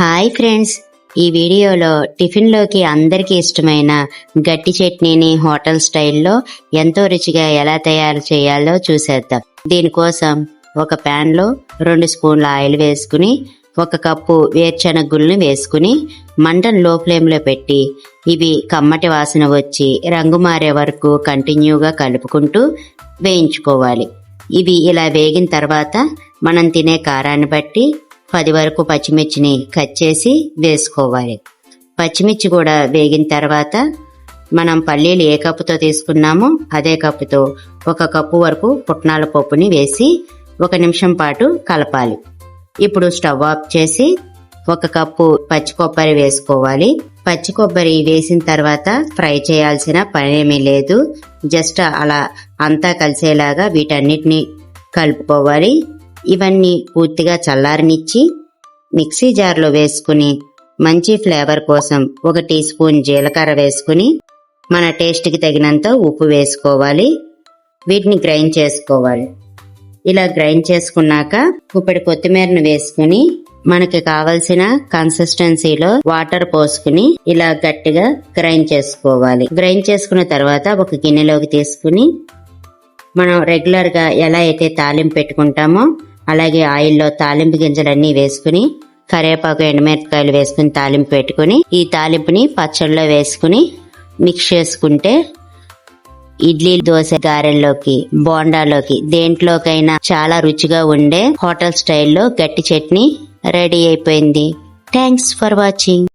Hi friends. ఈ వీడియోలో టిఫిన్లోకి అందరికీ ఇష్టమైన గట్టి చట్నీని హోటల్ స్టైల్లో ఎంతో రుచిగా ఎలా తయారు చేయాలో చూసేద్దాం. దీనికోసం ఒక ప్యాన్లో రెండు స్పూన్ల ఆయిల్ వేసుకుని ఒక కప్పు వేరుశనగ వేసుకుని మంటను లో ఫ్లేమ్లో పెట్టి ఇవి కమ్మటి వాసన వచ్చి రంగు మారే వరకు కంటిన్యూగా కలుపుకుంటూ వేయించుకోవాలి. ఇవి ఇలా వేగిన తర్వాత మనం తినే కారాన్ని బట్టి పది వరకు పచ్చిమిర్చిని కట్ చేసి వేసుకోవాలి. పచ్చిమిర్చి కూడా వేగిన తర్వాత మనం పల్లీలు ఏ కప్పుతో తీసుకున్నామో అదే కప్పుతో ఒక కప్పు వరకు పుట్నాల పప్పుని వేసి ఒక నిమిషం పాటు కలపాలి. ఇప్పుడు స్టవ్ ఆఫ్ చేసి ఒక కప్పు పచ్చి కొబ్బరి వేసుకోవాలి. పచ్చి కొబ్బరి వేసిన తర్వాత ఫ్రై చేయాల్సిన పనేమీ లేదు. జస్ట్ అలా అంతా కలిసేలాగా వీటన్నిటిని కలుపుకోవాలి. ఇవన్నీ పూర్తిగా చల్లారనిచ్చి మిక్సీ జార్లో వేసుకుని మంచి ఫ్లేవర్ కోసం ఒక టీ స్పూన్ జీలకర్ర వేసుకుని మన టేస్ట్కి తగినంత ఉప్పు వేసుకోవాలి. వీటిని గ్రైండ్ చేసుకోవాలి. ఇలా గ్రైండ్ చేసుకున్నాక ఇప్పుడు కొత్తిమీరను వేసుకుని మనకి కావలసిన కన్సిస్టెన్సీలో వాటర్ పోసుకుని ఇలా గట్టిగా గ్రైండ్ చేసుకోవాలి. గ్రైండ్ చేసుకున్న తర్వాత ఒక గిన్నెలోకి తీసుకుని మనం రెగ్యులర్గా ఎలా అయితే తాలింపు పెట్టుకుంటామో అలాగే ఆయిల్లో తాలింపు గింజలన్నీ వేసుకుని కరివేపాకు ఎండుమిరపకాయలు వేసుకుని తాలింపు పెట్టుకుని ఈ తాలింపుని పచ్చళ్ళలో వేసుకుని మిక్స్ చేసుకుంటే ఇడ్లీ దోశ గారెల్లోకి బోండాలోకి దేంట్లోకైనా చాలా రుచిగా ఉండే హోటల్ స్టైల్లో గట్టి చట్నీ రెడీ అయిపోయింది. Thanks for watching.